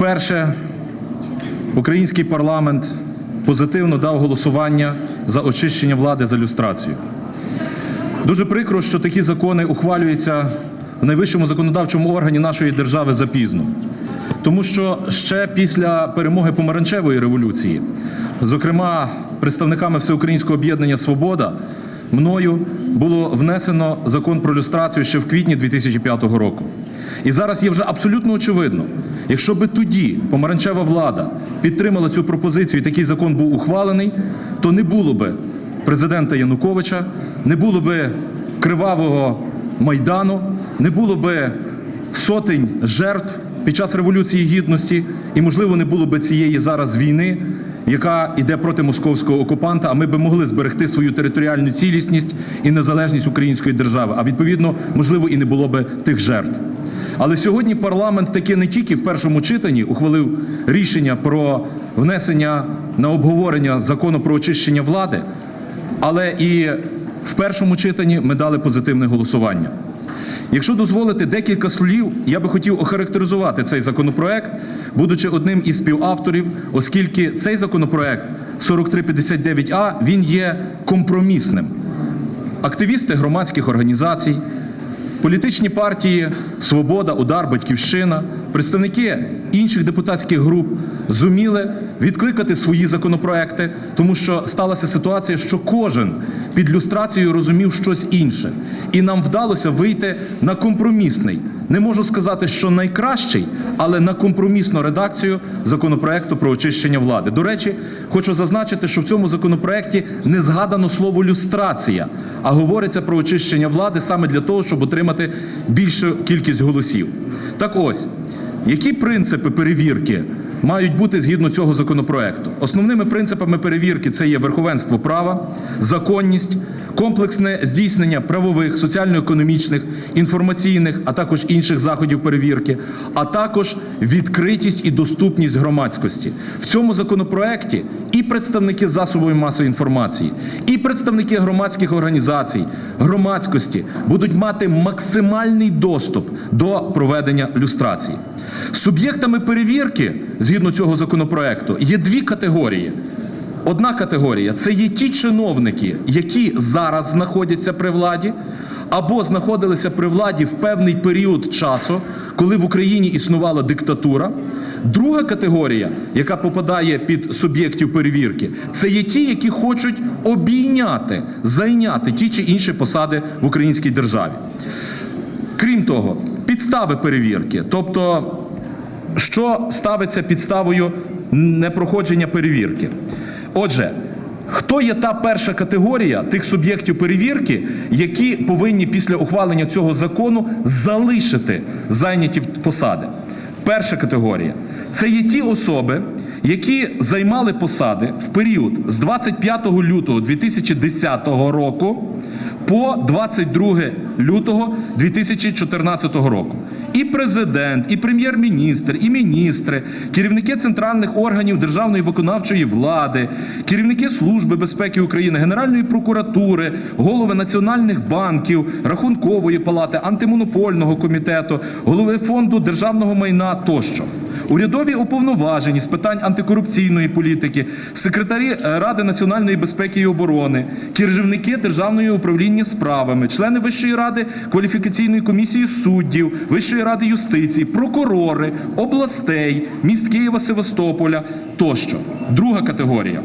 Вперше український парламент позитивно дав голосування за очищення влади за люстрацію. Дуже прикро, що такі закони ухвалюються в найвищому законодавчому органі нашої держави запізно. Тому що ще після перемоги помаранчевої революції, зокрема представниками Всеукраїнського об'єднання Свобода, мною було внесено закон про люстрацію ще в квітні 2005 року. І зараз є вже абсолютно очевидно, якщо би тоді помаранчева влада підтримала цю пропозицію і такий закон був ухвалений, то не було би президента Януковича, не було би кривавого майдану, не було би сотень жертв під час революції гідності, і можливо не було би цієї зараз війни, яка йде проти московського окупанта. А ми би могли зберегти свою територіальну цілісність і незалежність української держави. А відповідно, можливо, і не було би тих жертв. Але сьогодні парламент таки не тільки в першому читанні ухвалив рішення про внесення на обговорення закону про очищення влади, але і в першому читанні ми дали позитивне голосування. Якщо дозволите декілька слів, я би хотів охарактеризувати цей законопроект, будучи одним із співавторів, оскільки цей законопроект 4359А він є компромісним. Активісти громадських організацій, політичні партії Свобода, Удар, Батьківщина, представники інших депутатських груп зуміли відкликати свої законопроекти, тому що сталася ситуація, що кожен під люстрацією розумів щось інше, і нам вдалося вийти на компромісний. Не можу сказати, що найкращий, але на компромісну редакцію законопроекту про очищення влади. До речі, хочу зазначити, що в цьому законопроекті не згадано слово люстрація, а говориться про очищення влади саме для того, щоб отримати більшу кількість голосів. Так ось, які принципи перевірки мають бути згідно цього законопроекту? Основними принципами перевірки це є верховенство права, законність, комплексне здійснення правових, соціально-економічних, інформаційних, а також інших заходів перевірки, а також відкритість і доступність громадськості. В цьому законопроекті і представники засобів масової інформації, і представники громадських організацій, громадськості будуть мати максимальний доступ до проведення люстрації. Суб'єктами перевірки згідно цього законопроекту є дві категорії. Одна категорія це є ті чиновники, які зараз знаходяться при владі, або знаходилися при владі в певний період часу, коли в Україні існувала диктатура. Друга категорія, яка попадає під суб'єктів перевірки, це є ті, які хочуть обійняти, зайняти ті чи інші посади в українській державі. Крім того, підстави перевірки, тобто, що ставиться підставою непроходження перевірки. Отже, хто є та перша категорія тих суб'єктів перевірки, які повинні після ухвалення цього закону залишити зайняті посади? Перша категорія це є ті особи, які займали посади в період з 25 лютого 2010 року по 22 лютого 2014 року. І президент, і прем'єр-міністр, і міністри, керівники центральних органів державної виконавчої влади, керівники Служби безпеки України, Генеральної прокуратури, голови національних банків, рахункової палати, антимонопольного комітету, голови фонду державного майна тощо. Урядові уповноважені з питань антикорупційної політики, секретарі е, Ради національної безпеки і оборони, керівники Державної управління справами, члени Вищої ради кваліфікаційної комісії суддів, Вищої ради юстиції, прокурори, областей, міст Києва, Севастополя тощо. Друга категорія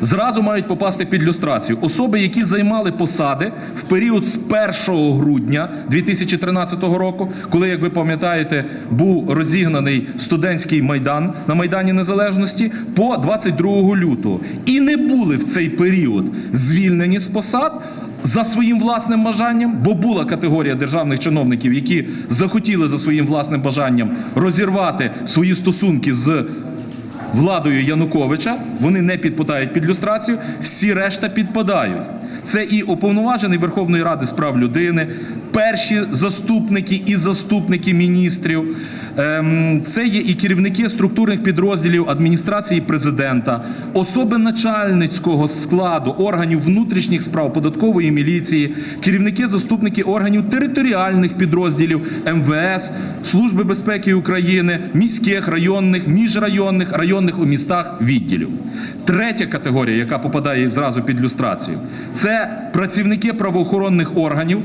зразу мають попасти під люстрацію. Особи, які займали посади в період з 1 грудня 2013 року, коли, як ви пам'ятаєте, був розігнаний студентський майдан на Майдані Незалежності, по 22 лютого, і не були в цей період звільнені з посад. За своїм власним бажанням, бо була категорія державних чиновників, які захотіли за своїм власним бажанням розірвати свої стосунки з владою Януковича, вони не підпадають під люстрацію, всі решта підпадають. Це і уповноважений Верховної Ради з прав людини, перші заступники і заступники міністрів, Це є і керівники структурних підрозділів адміністрації президента, особи начальницького складу органів внутрішніх справ податкової міліції, керівники заступники органів територіальних підрозділів МВС, Служби безпеки України, міських, районних, міжрайонних, районних у містах відділів. Третя категорія, яка попадає зразу під люстрацію, це працівники правоохоронних органів.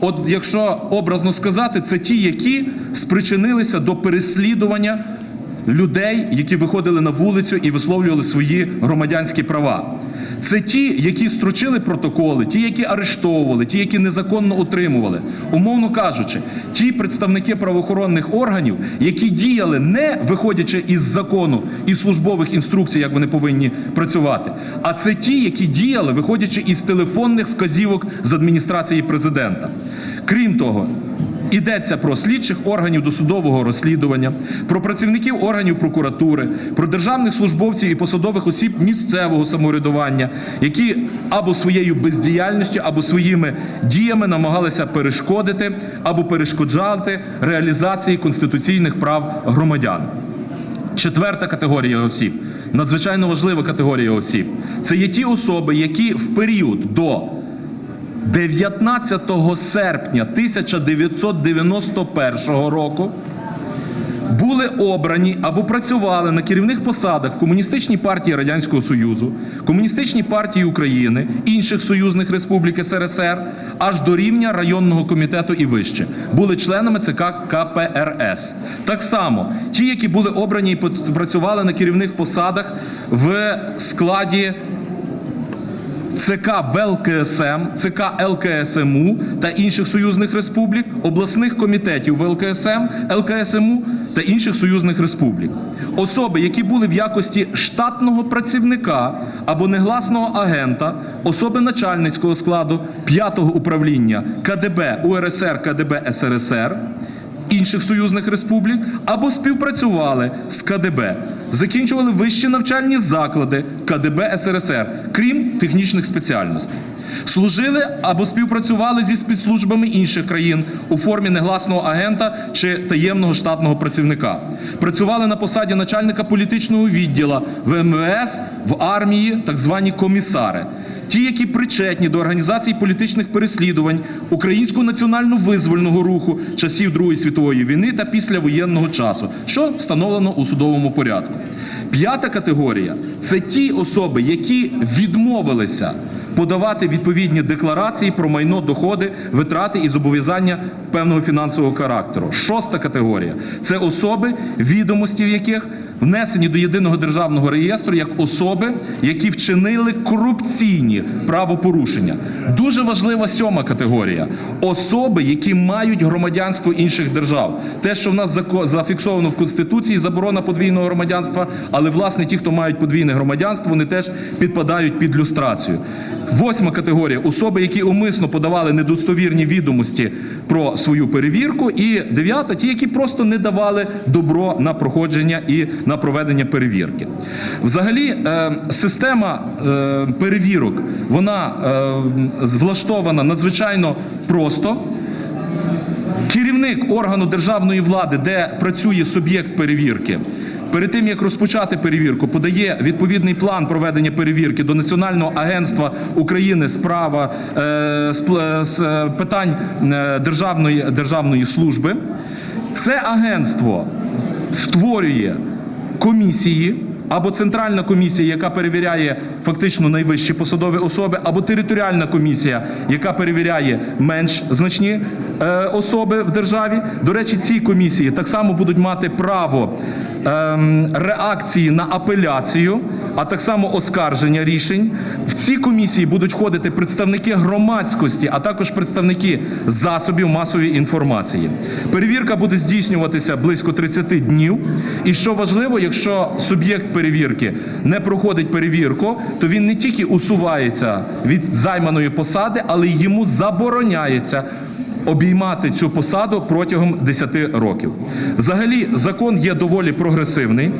От якщо образно сказати, це ті, які спричинилися до переслідування людей, які виходили на вулицю і висловлювали свої громадянські права. Це ті, які строчили протоколи, ті, які арештовували, ті, які незаконно утримували. Умовно кажучи, ті представники правоохоронних органів, які діяли не виходячи із закону і службових інструкцій, як вони повинні працювати, а це ті, які діяли, виходячи із телефонних вказівок з адміністрації президента. Крім того, Йдеться про слідчих органів досудового розслідування, про працівників органів прокуратури, про державних службовців і посадових осіб місцевого самоврядування, які або своєю бездіяльністю, або своїми діями намагалися перешкодити або перешкоджати реалізації конституційних прав громадян. Четверта категорія осіб, надзвичайно важлива категорія осіб, це є ті особи, які в період до 19 серпня 1991 року були обрані або працювали на керівних посадах Комуністичній партії Радянського Союзу, Комуністичній партії України, інших союзних республік СРСР, аж до рівня районного комітету і вище, були членами ЦК КПРС. Так само ті, які були обрані і працювали на керівних посадах в складі ЦК ВЛКСМ, ЦК ЛКСМУ та інших союзних республік, обласних комітетів ВЛКСМ, ЛКСМУ та інших союзних республік. Особи, які були в якості штатного працівника або негласного агента, особи начальницького складу 5-го управління КДБ УРСР КДБ СРСР, інших союзних республік або співпрацювали з КДБ, закінчували вищі навчальні заклади КДБ СРСР, крім технічних спеціальностей. Служили або співпрацювали зі спецслужбами інших країн у формі негласного агента чи таємного штатного працівника. Працювали на посаді начальника політичного відділа в МВС, в армії, так звані комісари. Ті, які причетні до організації політичних переслідувань українського національно-визвольного руху часів Другої світової війни та післявоєнного часу, що встановлено у судовому порядку. П'ята категорія це ті особи, які відмовилися подавати відповідні декларації про майно, доходи, витрати і зобов'язання певного фінансового характеру. Шоста категорія це особи, відомості в яких внесені до єдиного державного реєстру як особи, які вчинили корупційні правопорушення. Дуже важлива сьома категорія особи, які мають громадянство інших держав. Те, що в нас зафіксовано в Конституції, заборона подвійного громадянства, але власне ті, хто мають подвійне громадянство, вони теж підпадають під люстрацію. Восьма категорія особи, які умисно подавали недостовірні відомості про свою перевірку. І дев'ята ті, які просто не давали добро на проходження і на проведення перевірки. Взагалі, е, система е, перевірок вона е, влаштована надзвичайно просто. Керівник органу державної влади, де працює суб'єкт перевірки, перед тим як розпочати перевірку, подає відповідний план проведення перевірки до Національного агентства України з права е, з, е, питань е, державної, державної служби. Це агентство створює комісії. Або центральна комісія, яка перевіряє фактично найвищі посадові особи, або територіальна комісія, яка перевіряє менш значні е, особи в державі. До речі, ці комісії так само будуть мати право е, реакції на апеляцію, а так само оскарження рішень. В ці комісії будуть входити представники громадськості, а також представники засобів масової інформації. Перевірка буде здійснюватися близько 30 днів. І що важливо, якщо суб'єкт перевірки не проходить перевірку, то він не тільки усувається від займаної посади, але й йому забороняється обіймати цю посаду протягом 10 років. Взагалі, закон є доволі прогресивний.